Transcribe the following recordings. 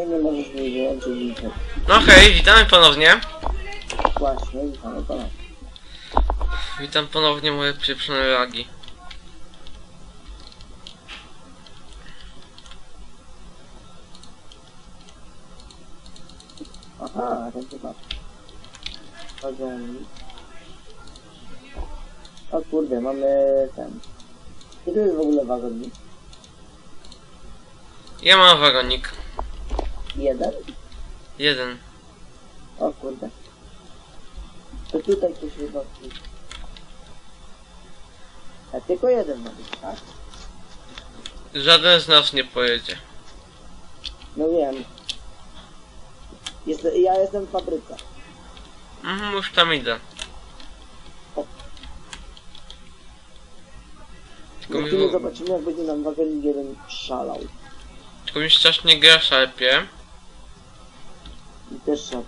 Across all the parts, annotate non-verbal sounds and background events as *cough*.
Nie, nie możesz mi wyłączyć. No hej, witamy ponownie. Właśnie, witamy pana. Witam ponownie moje pieprzone lagi. Aha, ten chyba. Wagonik. O kurde, mamy ten. Tu jest w ogóle wagonik. Ja mam wagonik. Jeden? Jeden. O kurde. To tutaj coś wychodzi. A tylko jeden ma być, tak? Żaden z nas nie pojedzie. No wiem. Jest, ja jestem w fabryce. Mhm, już tam idę. Tylko mi, Musimy w- zobaczymy jak będzie nam wagonik jeden szalał. tylko mi strasznie gra szarpie. Też szalał.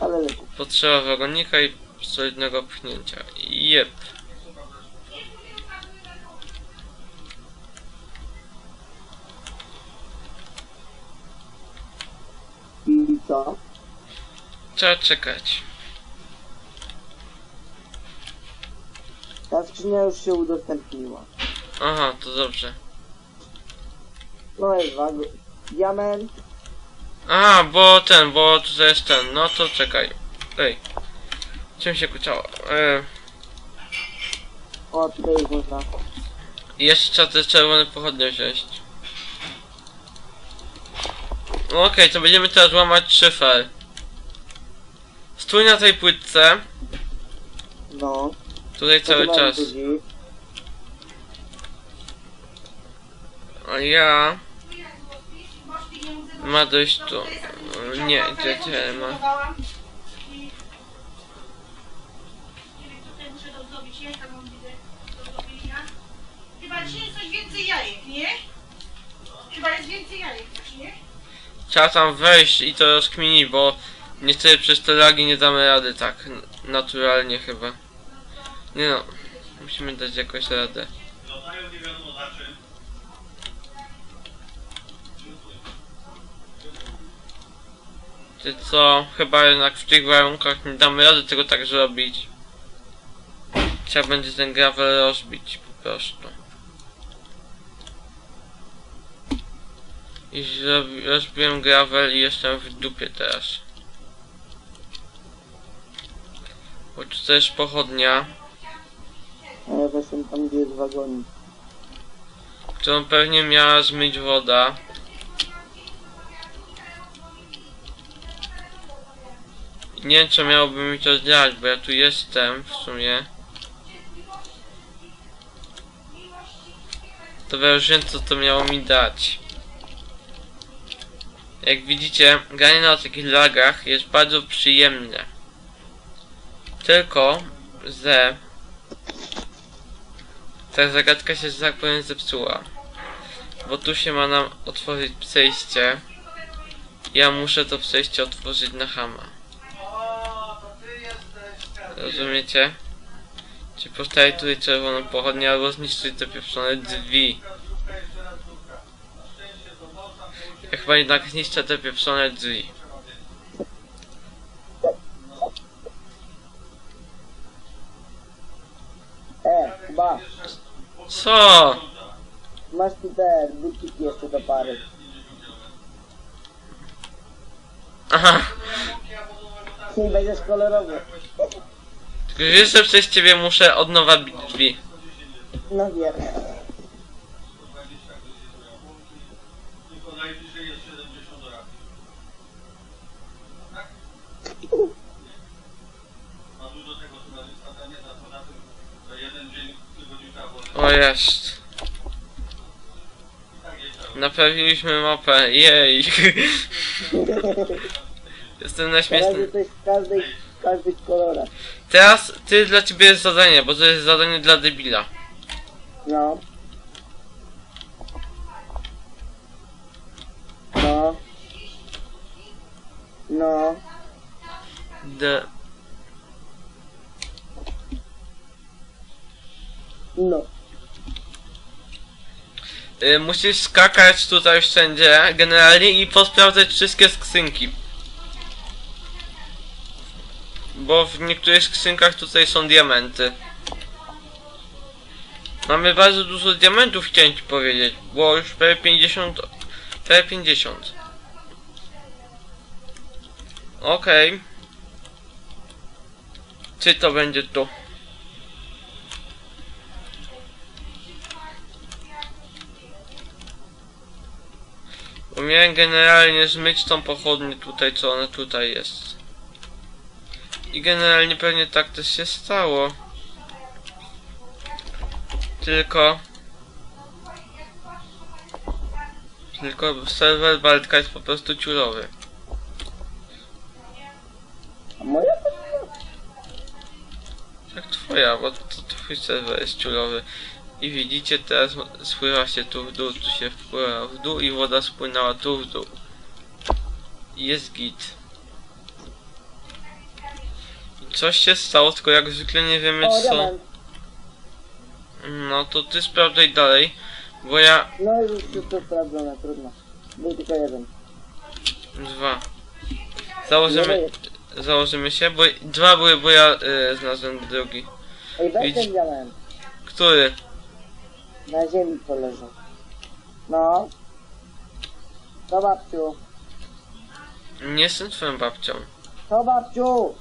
Ale leci. Potrzeba wagonika i solidnego pchnięcia. Jep. I co? Trzeba czekać. Ta skrzynia już się udostępniła. Aha, to dobrze. No jest wagon. Diament. Aha, bo ten, bo tutaj jest ten. No to czekaj. Ej. Czym się kuciało? E, O, tutaj już można. I jeszcze trzeba te czerwone pochodnie wziąć. No okej, to będziemy teraz łamać szyfer. Stój na tej płytce. No. Tutaj cały czas. A ja... Ma dojść tu. Nie, gdzie ma? Chyba dzisiaj jest coś więcej jajek, nie? Chyba jest więcej jajek, nie? Trzeba tam wejść i to rozkminić, bo niestety przez te lagi nie damy rady tak naturalnie chyba. Nie no, musimy dać jakoś radę. Ty co, chyba jednak w tych warunkach nie damy rady tego tak zrobić. Trzeba będzie ten gravel rozbić po prostu. I zrobi, rozbiłem gravel i jestem w dupie teraz. Bo tu też pochodnia, A ja weszłem tam gdzie jest wagonik. którą pewnie miała zmyć woda. Nie wiem co miałoby mi to zdać, bo ja tu jestem w sumie. To już wiem co to miało mi dać. Jak widzicie, granie na takich lagach jest bardzo przyjemne. Tylko, że ta zagadka się, tak powiem, zepsuła. Bo tu się ma nam otworzyć przejście. Ja muszę to przejście otworzyć na hama. Rozumiecie? Czy postawić tutaj czerwoną pochodnię albo zniszczyć te pieprzone drzwi. Ja chyba jednak zniszczę te pieprzone drzwi. E, chyba. Co? Masz tu te buciki jeszcze do pary. Aha. I będziesz kolorowy. Wiesz, że przez ciebie muszę od nowa bić drzwi. No wiem. Tylko najbliżej jest 70 lat. Ma dużo tego towarzystwa, tam nie na to na tym, że jeden dzień tygodnika wolny. O jest. Naprawiliśmy mapę. Jej. *laughs* Jestem na śmiesznym. W każdych kolorach. Teraz ty dla ciebie jest zadanie, bo to jest zadanie dla debila. No. No. No. De... No. y, musisz skakać tutaj wszędzie, generalnie i posprawdzać wszystkie skrzynki. Bo w niektórych skrzynkach tutaj są diamenty. Mamy bardzo dużo diamentów, chciałem ci powiedzieć, bo już prawie 50... prawie 50. Okej. Czy to będzie tu? Bo miałem generalnie zmyć tą pochodnię tutaj, co ona tutaj jest. I generalnie pewnie tak też się stało. Tylko... Tylko serwer Baltka jest po prostu ciulowy. A moja to Jak twoja, bo to twój serwer jest ciulowy. I widzicie, teraz spływa się tu w dół, tu się wpływa w dół i woda spłynęła tu w dół. I jest git. Coś się stało, tylko jak zwykle nie wiemy O, co. diament. No to ty sprawdzaj dalej, bo ja... No już wszystko sprawdzone, trudno. Był tylko jeden. Dwa. Założymy, jest. założymy się, bo dwa były, bo ja y, znalazłem drugi. Ej, weź Widz- ten diament. Który? Na ziemi poleżał. No. To babciu. Nie jestem twoją babcią. To babciu!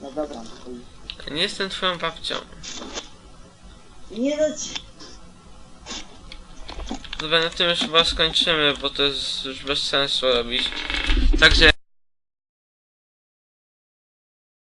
No dobra. Nie jestem twoją babcią. Nie dać. Dobra, na tym już chyba skończymy, bo to jest już bez sensu robić. Także